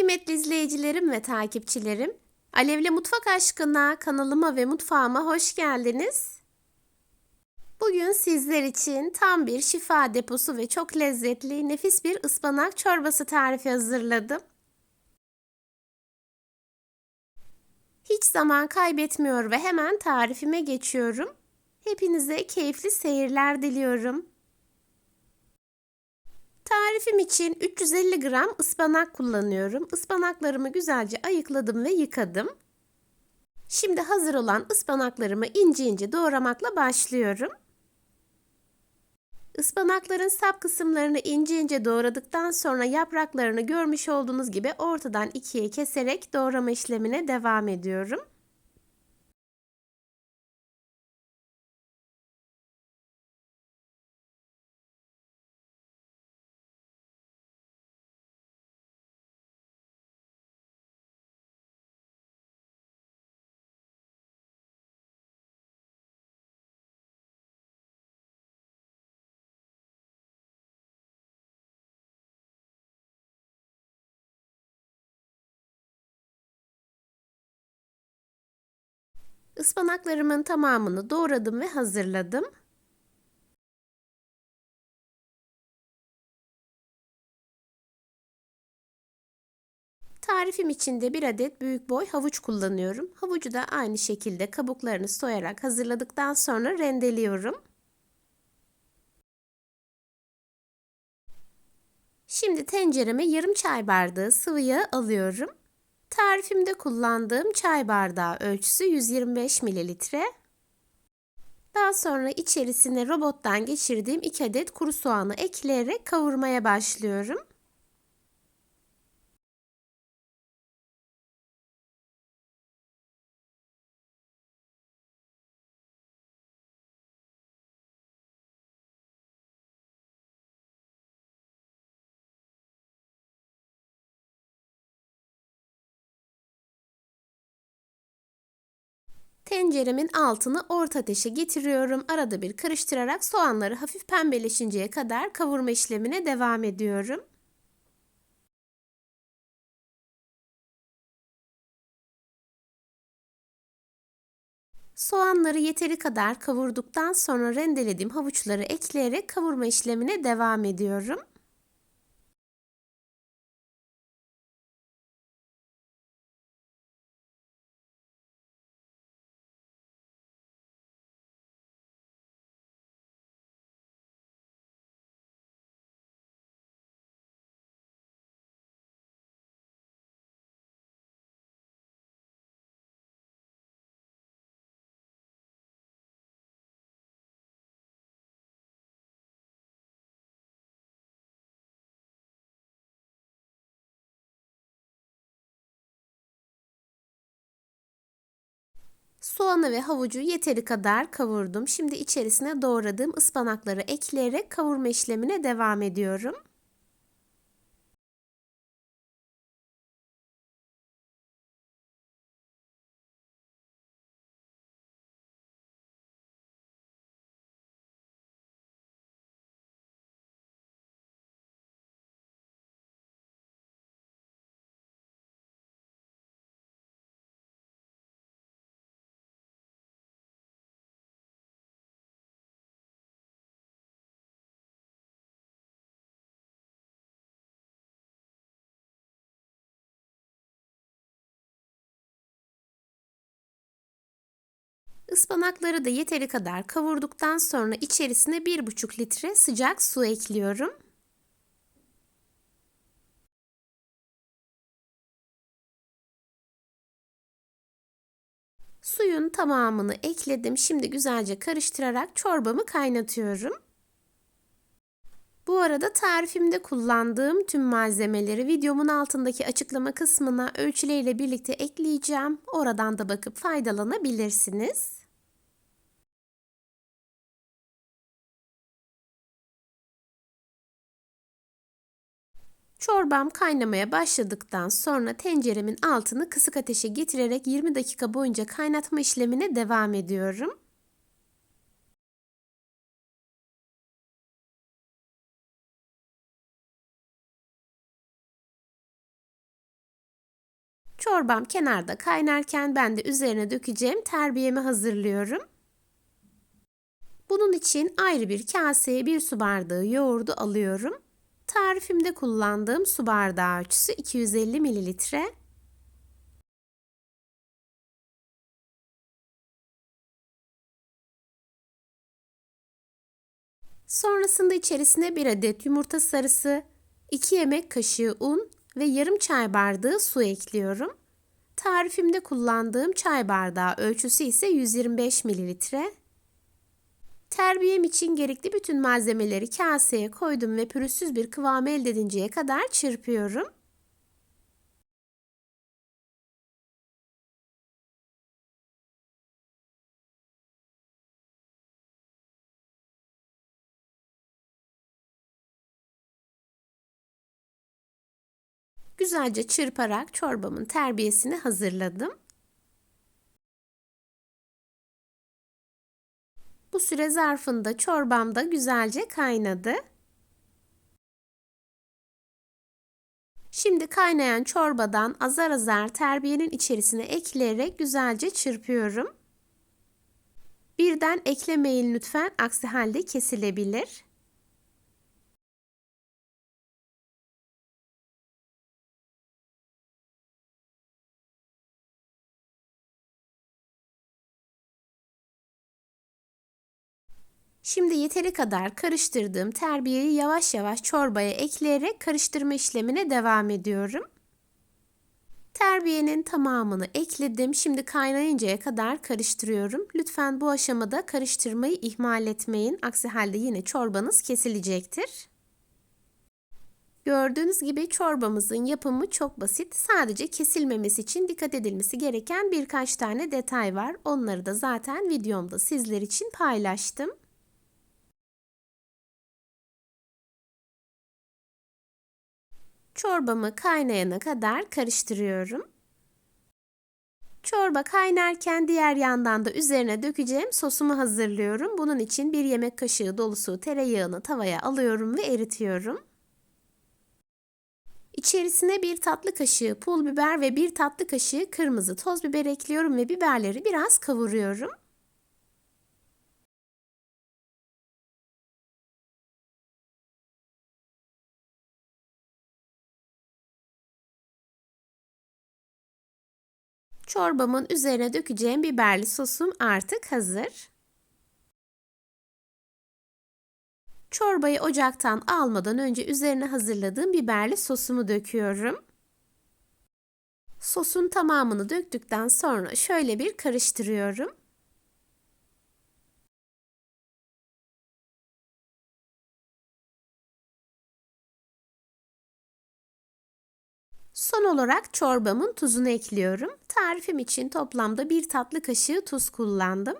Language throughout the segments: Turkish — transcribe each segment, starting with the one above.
kıymetli izleyicilerim ve takipçilerim. Alevli Mutfak Aşkına kanalıma ve mutfağıma hoş geldiniz. Bugün sizler için tam bir şifa deposu ve çok lezzetli, nefis bir ıspanak çorbası tarifi hazırladım. Hiç zaman kaybetmiyor ve hemen tarifime geçiyorum. Hepinize keyifli seyirler diliyorum. Tarifim için 350 gram ıspanak kullanıyorum. Ispanaklarımı güzelce ayıkladım ve yıkadım. Şimdi hazır olan ıspanaklarımı ince ince doğramakla başlıyorum. Ispanakların sap kısımlarını ince ince doğradıktan sonra yapraklarını görmüş olduğunuz gibi ortadan ikiye keserek doğrama işlemine devam ediyorum. Ispanaklarımın tamamını doğradım ve hazırladım. Tarifim için de bir adet büyük boy havuç kullanıyorum. Havucu da aynı şekilde kabuklarını soyarak hazırladıktan sonra rendeliyorum. Şimdi tencereme yarım çay bardağı sıvı yağ alıyorum. Tarifimde kullandığım çay bardağı ölçüsü 125 mililitre. Daha sonra içerisine robottan geçirdiğim 2 adet kuru soğanı ekleyerek kavurmaya başlıyorum. Tenceremin altını orta ateşe getiriyorum. Arada bir karıştırarak soğanları hafif pembeleşinceye kadar kavurma işlemine devam ediyorum. Soğanları yeteri kadar kavurduktan sonra rendelediğim havuçları ekleyerek kavurma işlemine devam ediyorum. Soğanı ve havucu yeteri kadar kavurdum. Şimdi içerisine doğradığım ıspanakları ekleyerek kavurma işlemine devam ediyorum. Ispanakları da yeteri kadar kavurduktan sonra içerisine 1,5 litre sıcak su ekliyorum. Suyun tamamını ekledim. Şimdi güzelce karıştırarak çorbamı kaynatıyorum. Bu arada tarifimde kullandığım tüm malzemeleri videomun altındaki açıklama kısmına ölçüleriyle birlikte ekleyeceğim. Oradan da bakıp faydalanabilirsiniz. Çorbam kaynamaya başladıktan sonra tenceremin altını kısık ateşe getirerek 20 dakika boyunca kaynatma işlemine devam ediyorum. Çorbam kenarda kaynarken ben de üzerine dökeceğim terbiyemi hazırlıyorum. Bunun için ayrı bir kaseye bir su bardağı yoğurdu alıyorum. Tarifimde kullandığım su bardağı ölçüsü 250 mililitre. Sonrasında içerisine bir adet yumurta sarısı, 2 yemek kaşığı un ve yarım çay bardağı su ekliyorum. Tarifimde kullandığım çay bardağı ölçüsü ise 125 mililitre. Terbiyem için gerekli bütün malzemeleri kaseye koydum ve pürüzsüz bir kıvam elde edinceye kadar çırpıyorum. Güzelce çırparak çorbamın terbiyesini hazırladım. Bu süre zarfında çorbam da güzelce kaynadı. Şimdi kaynayan çorbadan azar azar terbiyenin içerisine ekleyerek güzelce çırpıyorum. Birden eklemeyin lütfen aksi halde kesilebilir. Şimdi yeteri kadar karıştırdığım terbiyeyi yavaş yavaş çorbaya ekleyerek karıştırma işlemine devam ediyorum. Terbiyenin tamamını ekledim. Şimdi kaynayıncaya kadar karıştırıyorum. Lütfen bu aşamada karıştırmayı ihmal etmeyin. Aksi halde yine çorbanız kesilecektir. Gördüğünüz gibi çorbamızın yapımı çok basit. Sadece kesilmemesi için dikkat edilmesi gereken birkaç tane detay var. Onları da zaten videomda sizler için paylaştım. Çorbamı kaynayana kadar karıştırıyorum. Çorba kaynarken diğer yandan da üzerine dökeceğim sosumu hazırlıyorum. Bunun için bir yemek kaşığı dolusu tereyağını tavaya alıyorum ve eritiyorum. İçerisine bir tatlı kaşığı pul biber ve bir tatlı kaşığı kırmızı toz biber ekliyorum ve biberleri biraz kavuruyorum. Çorbamın üzerine dökeceğim biberli sosum artık hazır. Çorbayı ocaktan almadan önce üzerine hazırladığım biberli sosumu döküyorum. Sosun tamamını döktükten sonra şöyle bir karıştırıyorum. Son olarak çorbamın tuzunu ekliyorum. Tarifim için toplamda bir tatlı kaşığı tuz kullandım.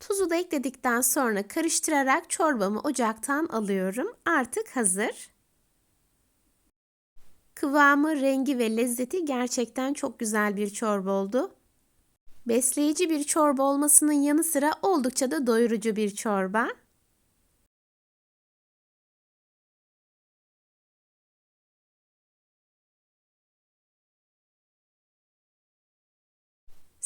Tuzu da ekledikten sonra karıştırarak çorbamı ocaktan alıyorum. Artık hazır. Kıvamı, rengi ve lezzeti gerçekten çok güzel bir çorba oldu. Besleyici bir çorba olmasının yanı sıra oldukça da doyurucu bir çorba.